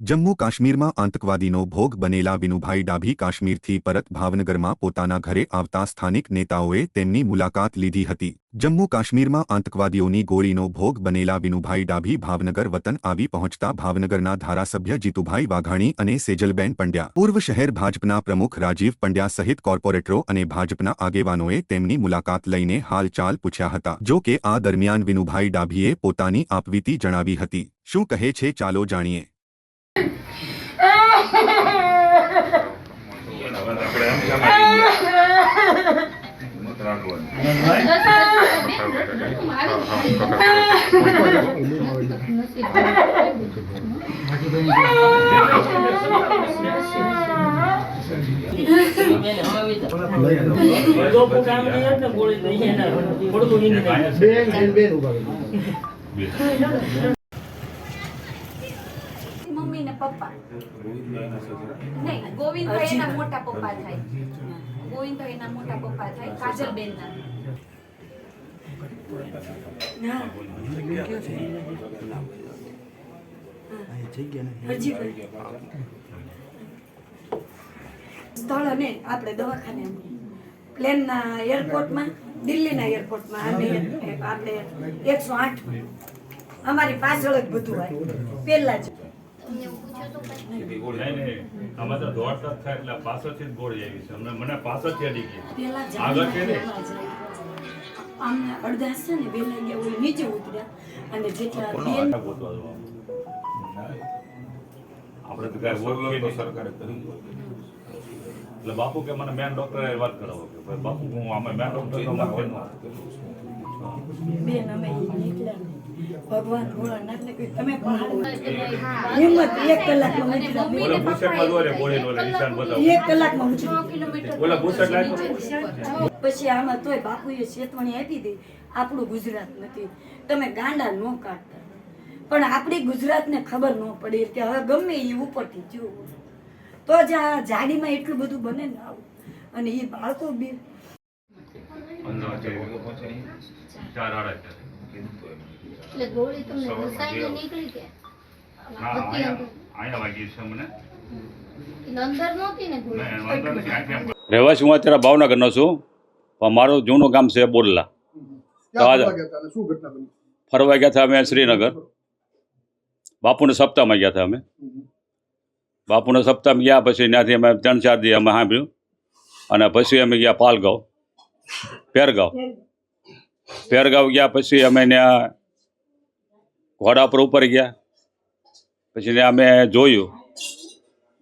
જમ્મુ કાશ્મીરમાં આતંકવાદીનો ભોગ બનેલા વિનુભાઈ ડાભી કાશ્મીરથી પરત ભાવનગરમાં પોતાના ઘરે આવતા સ્થાનિક નેતાઓએ તેમની મુલાકાત લીધી હતી. જમ્મુ કાશ્મીરમાં આતંકવાદીઓની ગોળીનો ભોગ બનેલા વિનુભાઈ ડાભી ભાવનગર વતન આવી પહોંચતા ભાવનગરના ધારાસભ્ય જીતુભાઈ વાઘાણી અને સેજલબેન પંડ્યા. પૂર્વ શહેર ભાજપના પ્રમુખ રાજીવ પંડ્યા સહિત કોર્પોરેટરો અને ભાજપના આગેવાનોએ તેમની મુલાકાત લઈને હાલચાલ પૂછ્યા હતા. જો કે આ દરમિયાન વિનુભાઈ ડાભીએ પોતાની આપવીતી જણાવી હતી. શું કહે છે ચાલો જાણીએ. બેન બેન બેન ઉભા રહો. મમ્મી ને પપ્પા. નહીં ગોવિંદભાઈ એના મોટા પપ્પા થાય. ગોવિંદભાઈ એના મોટા પપ્પા થાય કાજલબેન ના. સ્થળ અને આપણે દવાખાને પ્લેનના એરપોર્ટમાં દિલ્હીના એરપોર્ટમાં આપણે એકસો આઠમાં. અમારી પાછળ જ બધું હોય. પહેલાં જ. આમાં તો દોડતા જ થાય એટલે પાછળથી જ ગોળી આવી છે. અમને મને પાછળથી અડી ગઈ. આગળ છે ને? અમને અડધા છે ને વેલા ગયા ઓલી નીચે ઉતર્યા. અને જેટલા. આપણે તો કાંઈ. સરકારે કરી એટલે બાપુ કે મને મેન ડોક્ટરે વાત કરાવો કે ભાઈ બાપુ હું અમે મેન ડોક્ટર નો બેન અમે ભગવાન ભોળાનાથને કહ્યું તમે હિંમત એક કલાકમાં ઓલા બુશેટમાં દોરે ગોળીનો ઓલા નિશાન બતાવો. એક કલાકમાં ઉતરી ઓલા બુશેટ લાગ્યો પછી આમાં તોય બાપુએ ચેતવણી આપી દે આપણું ગુજરાત નથી તમે ગાંડા નો કાઢતા પણ આપણી ગુજરાતને ખબર ન પડી કે હવે ગમે એ ઉપરથી જોવું તો જ આ જાડીમાં એટલું બધું બને ને આવું. અને એ બાળકો બી. અંદર છે. ચાર આડા છે. એટલે ગોળી તમને ઘસાઈને નીકળી કે ના, હતી અહીંયા અંદર અહીંયા વાગી છે મને એટલે અંદર નહોતી ને ગોળી? મેં અંદરથી આંખે આમ રહેવાસી હું અત્યારે ભાવનગરનો છું. પણ મારું જૂનું ગામ છે બોરલા. ક્યાં ફરવા ગયા હતા અને શું ઘટના બની? ફરવા ગયા હતા અમે શ્રીનગર. બાપુને સપ્તાહમાં ગયા હતા અમે. બાપુને સપ્તાહમાં ગયા પછી ત્યાંથી અમે ત્રણ ચાર દી અમે સાંભળ્યું. અને પછી અમે ગયા પાલગાંવ, પેરગાંવ. પેરગાંવ ગયા પછી અમે ત્યાં ઘોડા પર ઉપર ગયા. પછી ત્યાં અમે જોયું.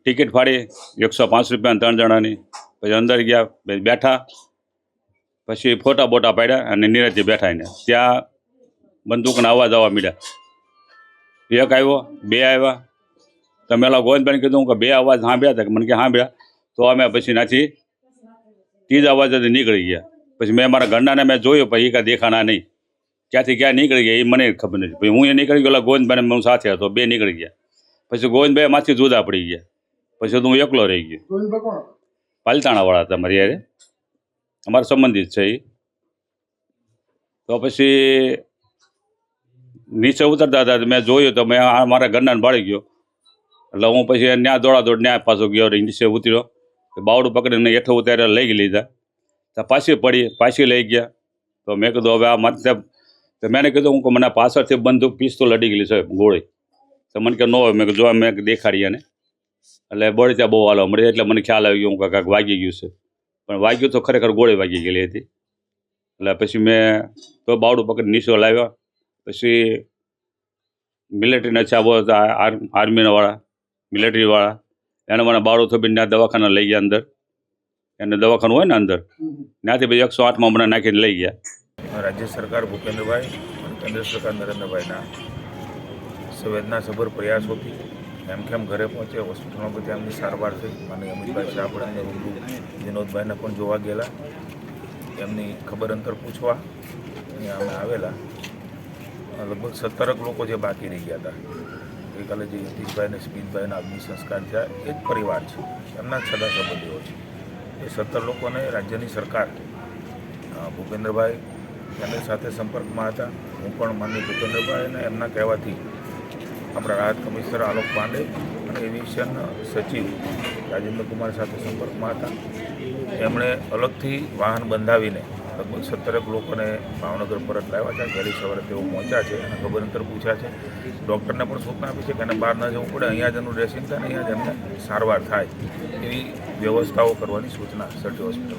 ટિકિટ ફાડી એકસો પાંચ રૂપિયા ત્રણ જણાની. પછી અંદર ગયા પછી બેઠા. પછી ફોટા બોટા પાડ્યા અને નિરાતે બેઠા એને. ત્યાં બંદૂકના અવાજ આવવા મળ્યા એક આવ્યો, બે આવ્યા. તમે એલા ગોવિંદભાઈને કીધું કે બે અવાજ સાંભળ્યા હતા કે મને કે સાંભળ્યા. તો અમે પછી નાથી ત્રીજા અવાજ નીકળી ગયા. પછી મેં મારા ઘરનાને મેં જોયું પછી એ કાંઈ દેખાણા નહીં. ક્યાંથી ક્યાં નીકળી ગયા એ મને ખબર નથી. પછી હું એ નીકળી ગયો ઓલા ગોવિંદભાઈને હું સાથે હતો બે નીકળી ગયા. પછી ગોવિંદભાઈ માથી જુદા પડી ગયા. પછી તો હું એકલો રહી ગયો? પાલતાણાવાળા હતા મારી યારે અમારા સંબંધિત છે એ તો પછી નીચે ઉતરતા હતા મેં જોયું તો મેં મારા ઘરનાને ભાળી ગયો. એટલે હું પછી ત્યાં દોડા દોડ ન્યા પાછો ગયો નીચે ઉતર્યો. બાવડું પકડીને હેઠો ઉતાર્યા લઈ લીધા. તો પાછી પડી, પાછી લઈ ગયા. તો મેં કીધું, હવે આ માથે તો મેં કીધું, હું મને પાછળથી બંદૂક, પિસ્તોલ અડી ગયેલી છે ગોળી. તો મને કે, ન હોય. મેં જો મેં દેખાડી એને. એટલે બળી ત્યાં બહુ હાલો મળી એટલે મને ખ્યાલ આવી ગયો, હું કે કાંઈક વાગી ગયું છે. પણ વાગ્યું તો ખરેખર ગોળી વાગી ગયેલી હતી. એટલે પછી મેં તો બાવડું પકડી નીચો લાવ્યો. પછી મિલિટરીના ચાબો હતા આર- આર્મીના વાળા મિલિટરીવાળા. એને મને બાવડું થોપીને ત્યાં દવાખાના લઈ ગયા અંદર. એને દવાખાનું હોય ને અંદર. ત્યાંથી પછી એકસો આઠમાં મને નાખીને લઈ ગયા. રાજ્ય સરકાર ભૂપેન્દ્રભાઈ અને કેન્દ્ર સરકાર નરેન્દ્રભાઈના સંવેદનાસભર પ્રયાસોથી એમ કેમ ઘરે પહોંચે હોસ્પિટલમાં બધી એમની સારવાર થઈ. અને અમિતભાઈ શાહ પણ વિનોદભાઈને પણ જોવા ગયેલા. એમની ખબર અંતર પૂછવા અને અમે આવેલા. લગભગ સત્તરક લોકો જે બાકી રહી ગયા હતા. ગઈકાલે જે યતીશભાઈ અને સ્મિતભાઈના અગ્નિ સંસ્કાર થયા એ જ પરિવાર છે. એમના સગા સંબંધીઓ છે. એ સત્તર લોકોને રાજ્યની સરકાર ભૂપેન્દ્રભાઈ એમની સાથે સંપર્કમાં હતા. હું પણ માનનીય ભૂપેન્દ્રભાઈ અને એમના કહેવાથી આપણા રાહત કમિશનર આલોક પાંડે અને એવિએશન સચિવ રાજેન્દ્ર કુમાર સાથે સંપર્કમાં હતા. એમણે અલગથી વાહન બંધાવીને લગભગ સત્તરેક લોકોને ભાવનગર પરત લાવ્યા છે. વહેલી સવારે તેઓ પહોંચ્યા છે અને ખબર અંતર પૂછ્યા છે. ડૉક્ટરને પણ સૂચના આપી છે કે એને બહાર ન જવું પડે. અહીંયા જ એનું ડ્રેસિંગ થાય અહીંયા જ એમને સારવાર થાય એવી વ્યવસ્થાઓ કરવાની સૂચના સર્ટી હોસ્પિટલ